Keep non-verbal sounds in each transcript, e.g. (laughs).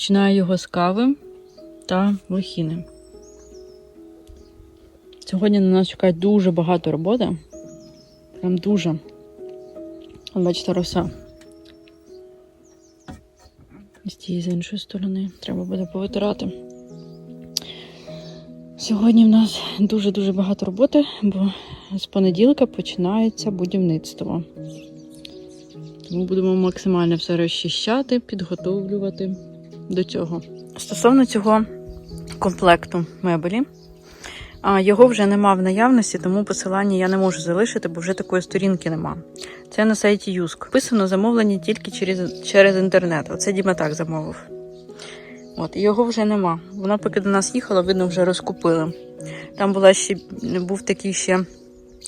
Починаю його з кави та лохіни. Сьогодні на нас чекає дуже багато роботи. Прям дуже. Бачите, роса. З тієї з іншої сторони треба буде повитирати. Сьогодні в нас дуже-дуже багато роботи, бо з понеділка починається будівництво. Тому будемо максимально все розчищати, підготовлювати до цього. Стосовно цього комплекту мебелі, його вже нема в наявності, тому посилання я не можу залишити, бо вже такої сторінки нема. Це на сайті Юск. Писано замовлення тільки через, через інтернет. Оце Діма так замовив. От, його вже нема. Вона поки до нас їхала, видно, вже розкупили. Там була ще, був такий ще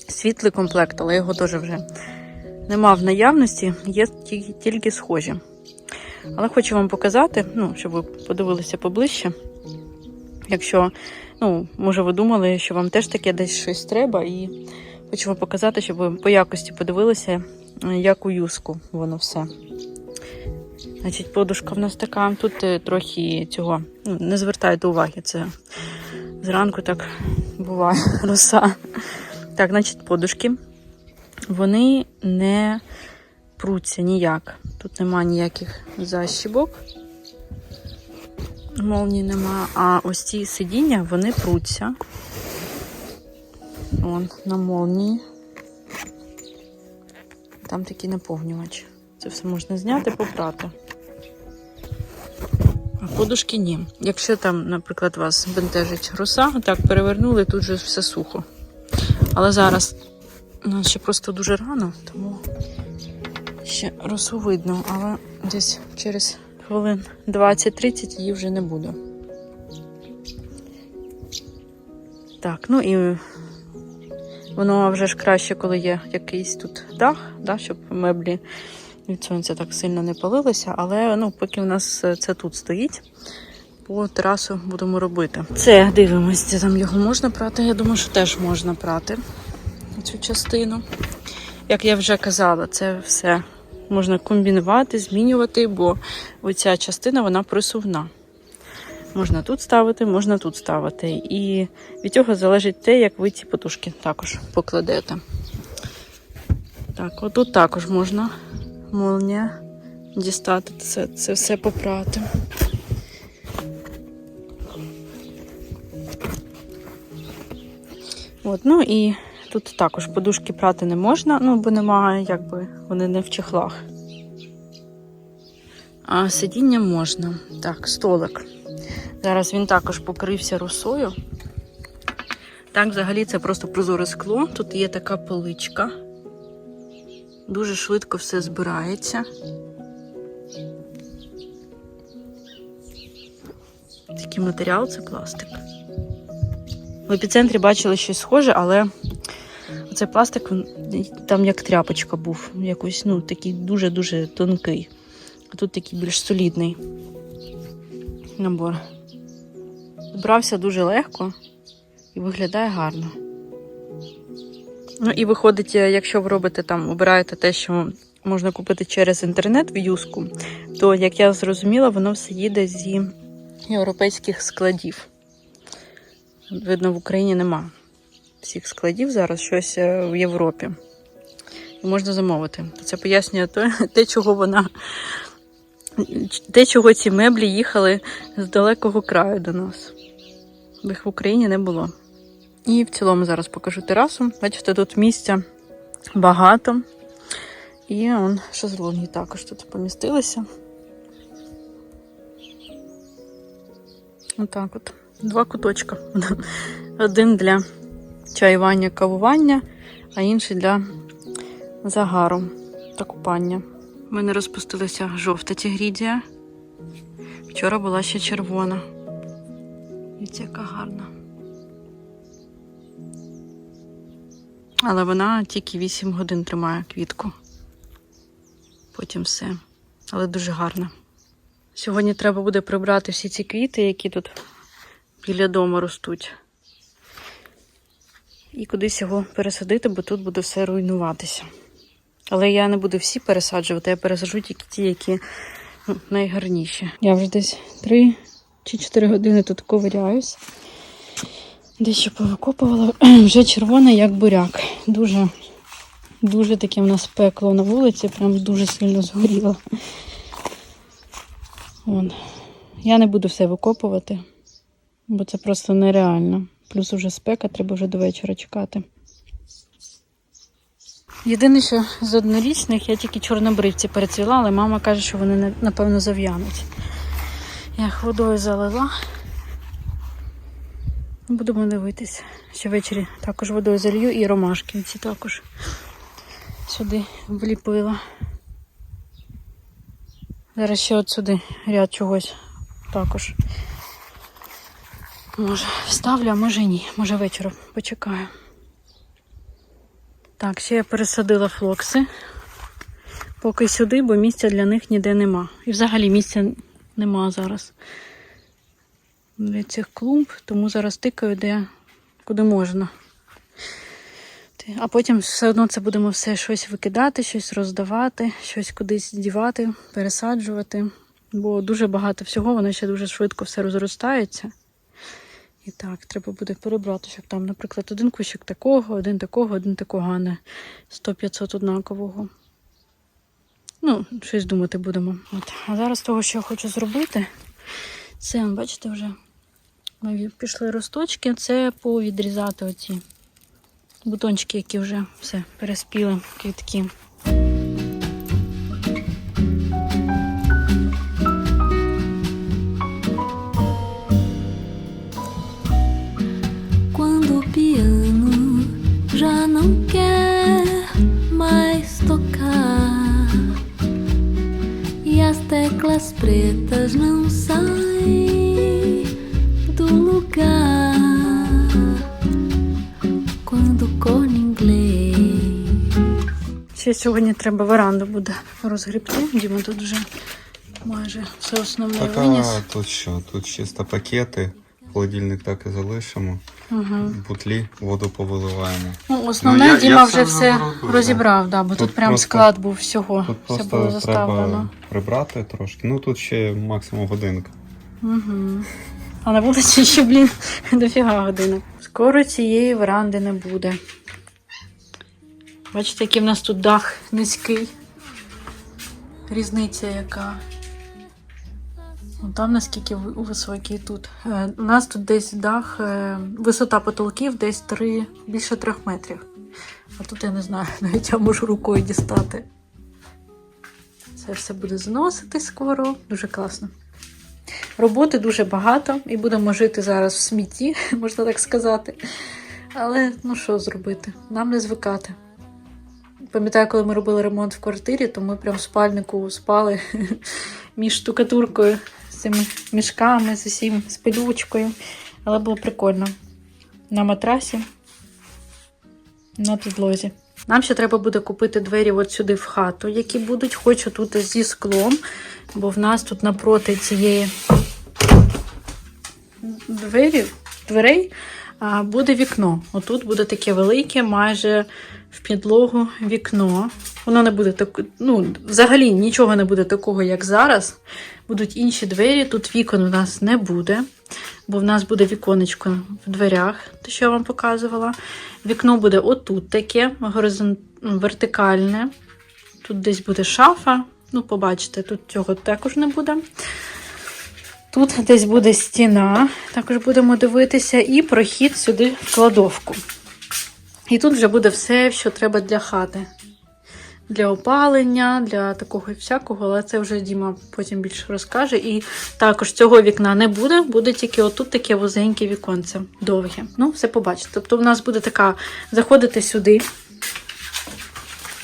світлий комплект, але його теж вже нема в наявності, є тільки схожі. Але хочу вам показати, ну, щоб ви подивилися поближче. Якщо, ну, може, ви думали, що вам теж таке десь щось треба, і хочу вам показати, щоб ви по якості подивилися, як у юску воно все. Значить, подушка в нас така. Тут е, трохи цього, ну, не звертайте уваги, це зранку так буває (laughs) роса. Так, значить, подушки. Вони не пруться ніяк. Тут нема ніяких защібок. Молнії нема. А ось ці сидіння, вони пруться. Вон, на молнії. Там такий наповнювач. Це все можна зняти, попрати. А подушки ні. Якщо там, наприклад, вас бентежить роса, так перевернули, тут же все сухо. Але зараз у нас ще просто дуже рано, тому ще росу видно, але десь через хвилин 20-30 її вже не буде. Так, ну і воно вже ж краще, коли є якийсь тут дах, да, щоб меблі від сонця так сильно не палилися, але ну, поки в нас це тут стоїть, по терасу будемо робити. Це дивимося, там його можна прати. Я думаю, що теж можна прати цю частину. Як я вже казала, це все можна комбінувати, змінювати, бо оця частина вона присувна. Можна тут ставити, можна тут ставити. І від цього залежить те, як ви ці подушки також покладете. Так, отут також можна молнія дістати, це, це все попрати. От, ну і тут також подушки прати не можна, ну бо немає, якби вони не в чехлах. А сидіння можна. Так, столик. Зараз він також покрився росою. Так, взагалі, це просто прозоре скло. Тут є така поличка. Дуже швидко все збирається. Такий матеріал це пластик. В епіцентрі бачили щось схоже, але цей пластик там як тряпочка був. Якийсь, ну, такий дуже-дуже тонкий. А тут такий більш солідний набор. Збрався дуже легко і виглядає гарно. Ну і виходить, якщо ви робите там, обираєте те, що можна купити через інтернет в юску, то, як я зрозуміла, воно все їде зі європейських складів. Видно, в Україні нема всіх складів зараз щось е, в Європі. І можна замовити. Це пояснює те, (laughs) чого вона. Те, чого ці меблі їхали з далекого краю до нас. Їх в Україні не було. І в цілому зараз покажу терасу. Бачите, тут місця багато. І он шезлонги також тут помістилися. Отак от. Два куточка. (laughs) Один для чаювання, кавування, а інший для загару та купання. У мене розпустилася жовта тігрідія. Вчора була ще червона. Дивіться, яка гарна. Але вона тільки 8 годин тримає квітку. Потім все. Але дуже гарна. Сьогодні треба буде прибрати всі ці квіти, які тут біля дому ростуть. І кудись його пересадити, бо тут буде все руйнуватися. Але я не буду всі пересаджувати, я пересаджу тільки ті, які ну, найгарніші. Я вже десь 3 чи 4 години тут ковиряюсь. Дещо повикопувала. (clears throat) Вже червоне, як буряк. Дуже, дуже таке в нас пекло на вулиці, прям дуже сильно згоріло. Вон. Я не буду все викопувати, бо це просто нереально. Плюс вже спека, треба вже до вечора чекати. Єдине, що з однорічних я тільки чорнобривці перецвіла, але мама каже, що вони напевно зав'януть. Я їх водою залила. Будемо дивитися. Ще ввечері також водою залью і ромашки ці також сюди вліпила. Зараз ще от сюди ряд чогось також. Може, вставлю, а може ні. Може вечором почекаю. Так, ще я пересадила флокси. Поки сюди, бо місця для них ніде нема. І взагалі місця нема зараз для цих клумб, тому зараз тикаю де куди можна. А потім все одно це будемо все щось викидати, щось роздавати, щось кудись дівати, пересаджувати. Бо дуже багато всього, воно ще дуже швидко все розростається. І так, треба буде перебрати, щоб там, наприклад, один кущик такого, один такого, один такого, а не 100-500 однакового. Ну, щось думати будемо. От. А зараз того, що я хочу зробити, це, бачите, вже нові пішли росточки. Це повідрізати оці бутончики, які вже все переспіли, квітки. Ще сьогодні треба веранду буде розгрібти. Діма тут вже майже все основне Так, виніс. а тут що? Тут чисто пакети, холодильник так і залишимо. Угу. Бутлі, воду повиливаємо. Ну, основне Ну, я- Діма я вже все да. розібрав, да, бо тут, Тут прям просто- склад був всього. Тут все було просто заставлено. треба прибрати трошки. Ну тут ще максимум годинка. Угу. А на вулиці ще, блін, (laughs) дофіга годинок. Скоро цієї веранди не буде. Бачите, який в нас тут дах низький. Різниця яка. Там наскільки високий тут. Е, У нас тут десь дах, е, висота потолків десь 3, більше 3 метрів. А тут я не знаю, (laughs) навіть я можу рукою дістати. Це все буде зносити скоро. Дуже класно. Роботи дуже багато, і будемо жити зараз в смітті, (laughs) можна так сказати. Але ну що зробити? Нам не звикати. Пам'ятаю, коли ми робили ремонт в квартирі, то ми прям в спальнику спали (laughs) між штукатуркою, з цими мішками, з усім, з пилючкою. Але було прикольно. На матрасі, на підлозі. Нам ще треба буде купити двері от сюди в хату, які будуть. Хочу тут зі склом, бо в нас тут напроти цієї двері, дверей буде вікно. Отут буде таке велике, майже в підлогу вікно. Воно не буде так, ну, взагалі нічого не буде такого, як зараз. Будуть інші двері. Тут вікон у нас не буде, бо в нас буде віконечко в дверях, те, що я вам показувала. Вікно буде отут таке, ну, вертикальне. Тут десь буде шафа. Ну, побачите, тут цього також не буде. Тут десь буде стіна, також будемо дивитися, і прохід сюди в кладовку. І тут вже буде все, що треба для хати. Для опалення, для такого і всякого, але це вже Діма потім більше розкаже. І також цього вікна не буде, буде тільки отут таке вузеньке віконце, довге. Ну, все побачите. Тобто, в нас буде така заходити сюди.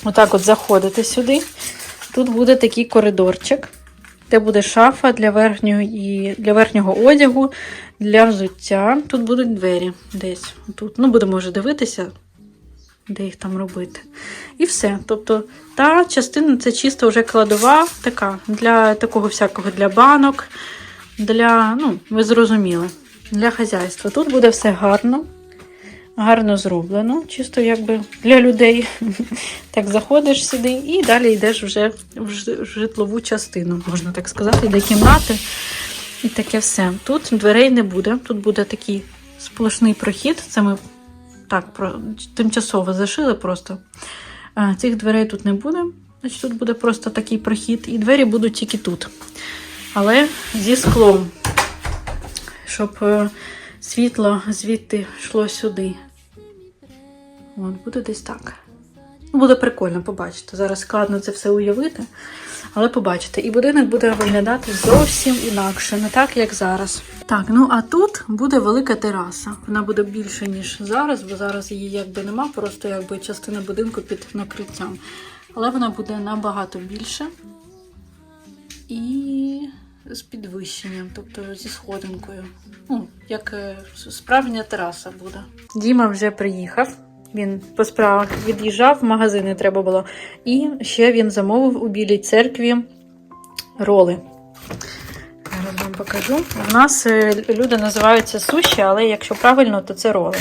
Отак от заходити сюди. Тут буде такий коридорчик, де буде шафа для верхнього, і, для верхнього одягу, для взуття. Тут будуть двері десь. Тут. Ну, будемо вже дивитися, де їх там робити. І все. Тобто, та частина це чисто вже кладова, така, для такого всякого для банок, для, ну, ви зрозуміли, для хазяйства. Тут буде все гарно. гарно зроблено, чисто якби для людей. (laughs) Так заходиш сюди і далі йдеш вже в житлову частину, можна так сказати, де кімнати і таке все. Тут дверей не буде, тут буде такий сплошний прохід. Це ми так тимчасово зашили просто. А, цих дверей тут не буде. Значить, тут буде просто такий прохід, і двері будуть тільки тут. Але зі склом, щоб е, світло звідти йшло сюди. От, буде десь так. Буде прикольно побачити. Зараз складно це все уявити, але побачите. І будинок буде виглядати зовсім інакше, не так, як зараз. Так, ну а тут буде велика тераса. Вона буде більше, ніж зараз, бо зараз її якби нема, просто якби частина будинку під накриттям. Але вона буде набагато більше і з підвищенням, тобто зі сходинкою. Ну, як е, справжня тераса буде. Діма вже приїхав. Він по справах від'їжджав, в магазини треба було. І ще він замовив у білій церкві роли. Зараз вам покажу. У нас е, люди називаються суші, але якщо правильно, то це роли.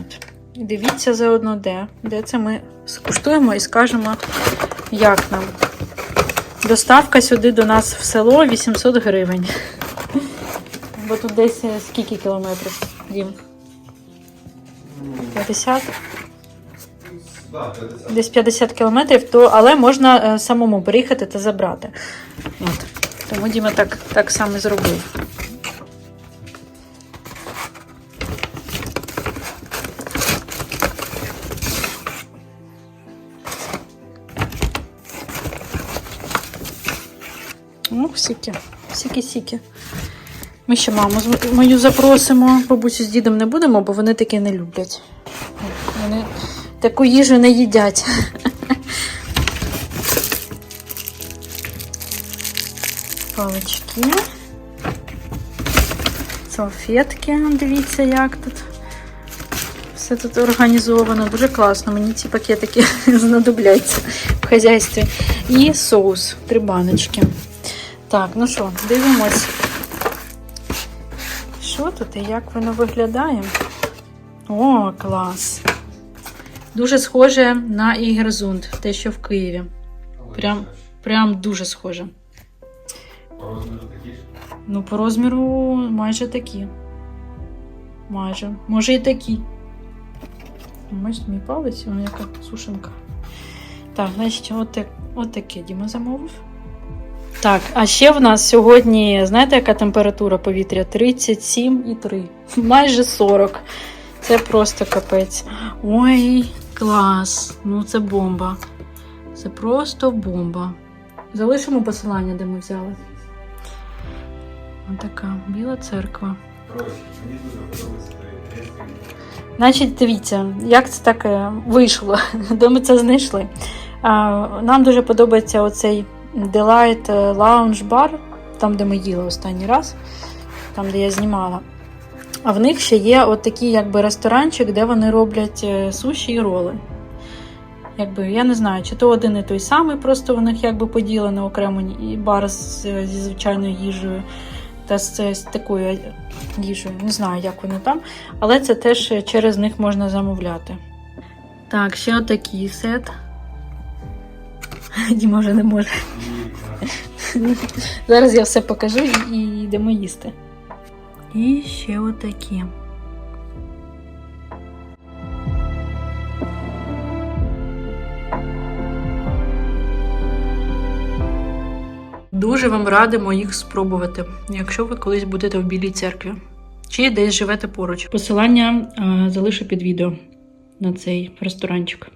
От. Дивіться заодно, де. Де це ми скуштуємо і скажемо, як нам. Доставка сюди до нас в село 800 гривень. Бо тут десь е, скільки кілометрів, Дім? 50? Десь 50 кілометрів, то, але можна е, самому приїхати та забрати. От. Тому Діма так, так само зробив. Ну, сіки, сіки-сіки. Ми ще маму мою запросимо. Бабусю з дідом не будемо, бо вони таке не люблять. Вони таку їжу не їдять. (laughs) Палички. Салфетки. Дивіться, як тут. Все тут організовано. Дуже класно. Мені ці пакетики (laughs) знадобляться в хазяйстві. І соус. Три баночки. Так, ну що, дивимось. Що тут і як воно виглядає? О, клас! Дуже схоже на Ігерзунд, те, що в Києві. Прям, прям дуже схоже. По розміру такі ж. Ну, по розміру майже такі. Майже. Може і такі. Бачите, мій палець, вона яка сушенка. Так, значить, от, от таке Діма замовив. Так, а ще в нас сьогодні, знаєте, яка температура повітря? 37,3. (laughs) Майже 40. Це просто капець. Ой, клас! Ну це бомба. Це просто бомба. Залишимо посилання, де ми взяли. Отака біла церква. Значить, дивіться, як це так е, вийшло, (laughs) де ми це знайшли. Нам дуже подобається оцей Delight Lounge Bar, там, де ми їли останній раз, там, де я знімала. А в них ще є от такий якби ресторанчик, де вони роблять е, суші і роли. Якби, я не знаю, чи то один і той самий, просто у них якби поділено окремо і бар з, зі звичайною їжею та з, з такою їжею. Не знаю, як вони там. Але це теж через них можна замовляти. Так, ще отакий сет. (laughs) Діма вже не може. Зараз я все покажу і, йдемо їсти. І ще отакі. Дуже вам радимо їх спробувати, якщо ви колись будете в Білій церкві. Чи десь живете поруч. Посилання е, залишу під відео на цей ресторанчик.